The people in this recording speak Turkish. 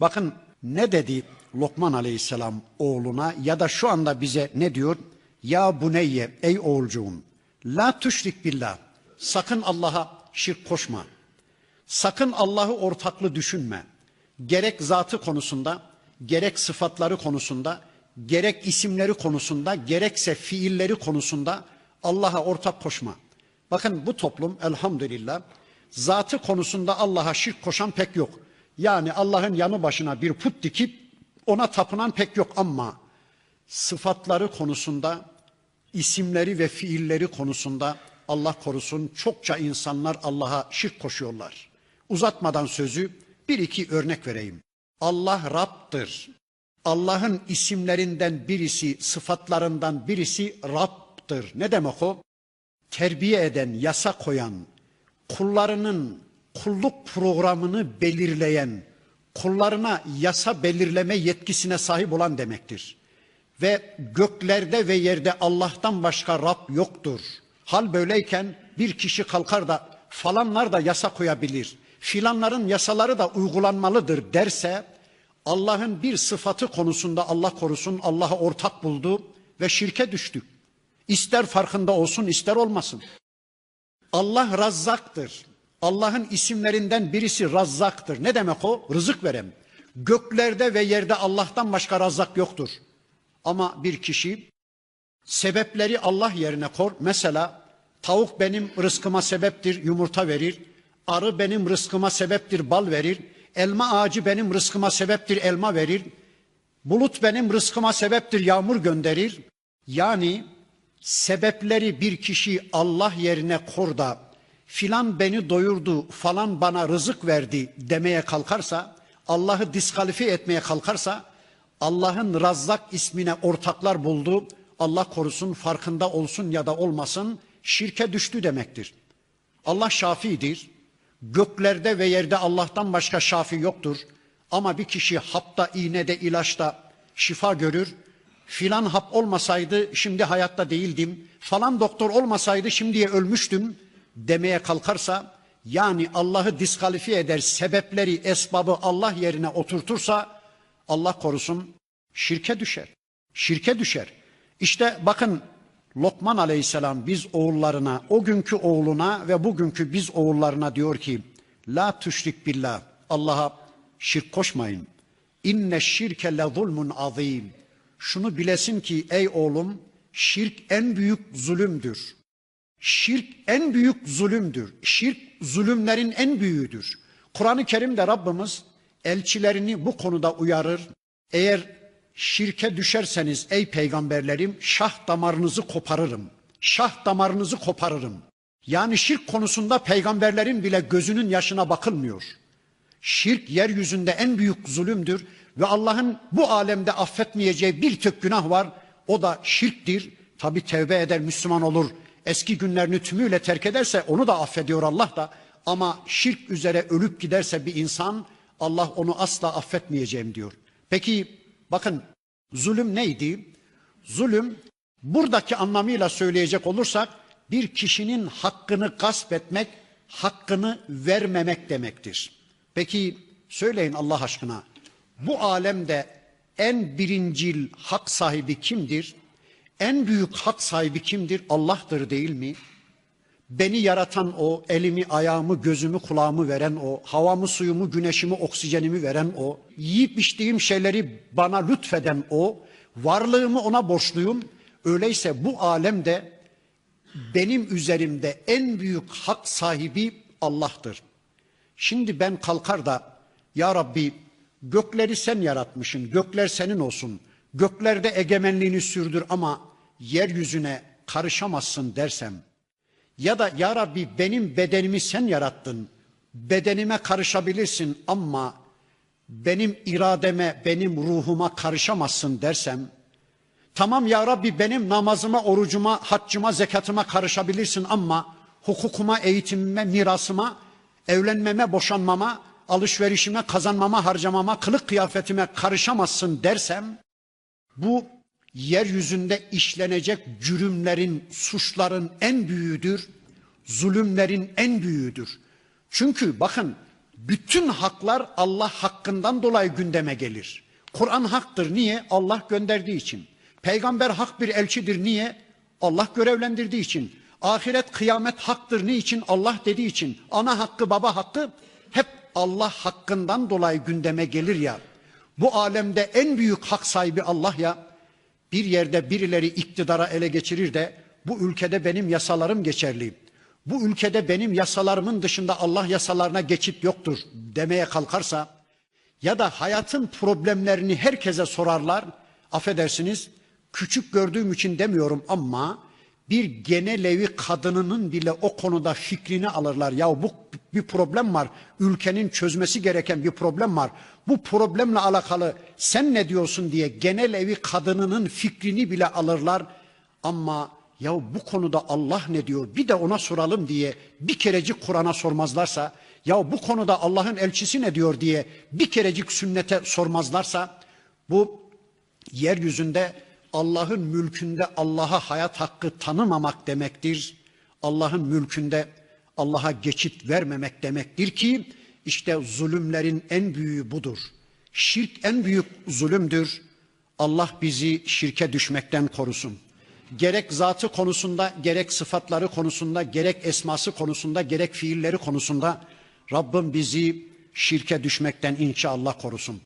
Bakın ne dedi Lokman Aleyhisselam oğluna ya da şu anda bize ne diyor? Ya buneyye ey oğulcuğum la tüşrik billah sakın Allah'a şirk koşma. Sakın Allah'ı ortaklı düşünme. Gerek zatı konusunda, gerek sıfatları konusunda, gerek isimleri konusunda, gerekse fiilleri konusunda Allah'a ortak koşma. Bakın bu toplum elhamdülillah zatı konusunda Allah'a şirk koşan pek yok. Yani Allah'ın yanı başına bir put dikip ona tapınan pek yok ama sıfatları konusunda, isimleri ve fiilleri konusunda Allah korusun çokça insanlar Allah'a şirk koşuyorlar. Uzatmadan sözü bir iki örnek vereyim. Allah Rab'dır. Allah'ın isimlerinden birisi, sıfatlarından birisi Rab'dır. Ne demek o? Terbiye eden, yasa koyan, kullarının kulluk programını belirleyen, kullarına yasa belirleme yetkisine sahip olan demektir. Ve göklerde ve yerde Allah'tan başka Rab yoktur. Hal böyleyken bir kişi kalkar da falanlar da yasa koyabilir, filanların yasaları da uygulanmalıdır derse Allah'ın bir sıfatı konusunda Allah korusun Allah'a ortak buldu ve şirke düştü. İster farkında olsun ister olmasın. Allah razzaktır. Allah'ın isimlerinden birisi razzaktır. Ne demek o? Rızık veren. Göklerde ve yerde Allah'tan başka razzak yoktur. Ama bir kişi sebepleri Allah yerine kor. Mesela tavuk benim rızkıma sebeptir, yumurta verir. Arı benim rızkıma sebeptir, bal verir. Elma ağacı benim rızkıma sebeptir, elma verir. Bulut benim rızkıma sebeptir, yağmur gönderir. Yani sebepleri bir kişi Allah yerine kor da filan beni doyurdu, falan bana rızık verdi demeye kalkarsa, Allah'ı diskalifiye etmeye kalkarsa, Allah'ın Razzak ismine ortaklar buldu, Allah korusun farkında olsun ya da olmasın, şirke düştü demektir. Allah şafidir, göklerde ve yerde Allah'tan başka şafi yoktur. Ama bir kişi hapta, iğnede, ilaçta şifa görür, filan hap olmasaydı şimdi hayatta değildim, falan doktor olmasaydı şimdiye ölmüştüm demeye kalkarsa yani Allah'ı diskalifiye eder sebepleri esbabı Allah yerine oturtursa Allah korusun şirke düşer. Şirke düşer. İşte bakın Lokman aleyhisselam biz oğullarına o günkü oğluna ve bugünkü biz oğullarına diyor ki La tüşrik billah Allah'a şirk koşmayın. İnne şirke le zulmun azim. Şunu bilesin ki ey oğlum şirk en büyük zulümdür. Şirk en büyük zulümdür. Şirk zulümlerin en büyüğüdür. Kur'an-ı Kerim'de Rabbimiz elçilerini bu konuda uyarır. Eğer şirke düşerseniz ey peygamberlerim şah damarınızı koparırım. Şah damarınızı koparırım. Yani şirk konusunda peygamberlerin bile gözünün yaşına bakılmıyor. Şirk yeryüzünde en büyük zulümdür ve Allah'ın bu alemde affetmeyeceği bir tek günah var. O da şirktir. Tabi tevbe eder Müslüman olur eski günlerini tümüyle terk ederse onu da affediyor Allah da. Ama şirk üzere ölüp giderse bir insan Allah onu asla affetmeyeceğim diyor. Peki bakın zulüm neydi? Zulüm buradaki anlamıyla söyleyecek olursak bir kişinin hakkını gasp etmek, hakkını vermemek demektir. Peki söyleyin Allah aşkına bu alemde en birincil hak sahibi kimdir? En büyük hak sahibi kimdir? Allah'tır değil mi? Beni yaratan o, elimi, ayağımı, gözümü, kulağımı veren o, havamı, suyumu, güneşimi, oksijenimi veren o, yiyip içtiğim şeyleri bana lütfeden o, varlığımı ona borçluyum. Öyleyse bu alemde benim üzerimde en büyük hak sahibi Allah'tır. Şimdi ben kalkar da ya Rabbi gökleri sen yaratmışsın, gökler senin olsun. Göklerde egemenliğini sürdür ama yeryüzüne karışamazsın dersem ya da ya Rabbi benim bedenimi sen yarattın. Bedenime karışabilirsin ama benim irademe, benim ruhuma karışamazsın dersem tamam ya Rabbi benim namazıma, orucuma, haccıma, zekatıma karışabilirsin ama hukukuma, eğitimime, mirasıma, evlenmeme, boşanmama, alışverişime, kazanmama, harcamama, kılık kıyafetime karışamazsın dersem bu yeryüzünde işlenecek cürümlerin, suçların en büyüğüdür, zulümlerin en büyüğüdür. Çünkü bakın bütün haklar Allah hakkından dolayı gündeme gelir. Kur'an haktır. Niye? Allah gönderdiği için. Peygamber hak bir elçidir. Niye? Allah görevlendirdiği için. Ahiret kıyamet haktır. Niçin? Allah dediği için. Ana hakkı, baba hakkı hep Allah hakkından dolayı gündeme gelir ya. Bu alemde en büyük hak sahibi Allah ya. Bir yerde birileri iktidara ele geçirir de bu ülkede benim yasalarım geçerli. Bu ülkede benim yasalarımın dışında Allah yasalarına geçit yoktur demeye kalkarsa ya da hayatın problemlerini herkese sorarlar. Affedersiniz küçük gördüğüm için demiyorum ama bir genel evi kadınının bile o konuda fikrini alırlar. Ya bu bir problem var. Ülkenin çözmesi gereken bir problem var. Bu problemle alakalı sen ne diyorsun diye genel evi kadınının fikrini bile alırlar. Ama ya bu konuda Allah ne diyor bir de ona soralım diye bir kerecik Kur'an'a sormazlarsa ya bu konuda Allah'ın elçisi ne diyor diye bir kerecik sünnete sormazlarsa bu yeryüzünde Allah'ın mülkünde Allah'a hayat hakkı tanımamak demektir. Allah'ın mülkünde Allah'a geçit vermemek demektir ki işte zulümlerin en büyüğü budur. Şirk en büyük zulümdür. Allah bizi şirke düşmekten korusun. Gerek zatı konusunda, gerek sıfatları konusunda, gerek esması konusunda, gerek fiilleri konusunda Rabbim bizi şirke düşmekten inşallah korusun.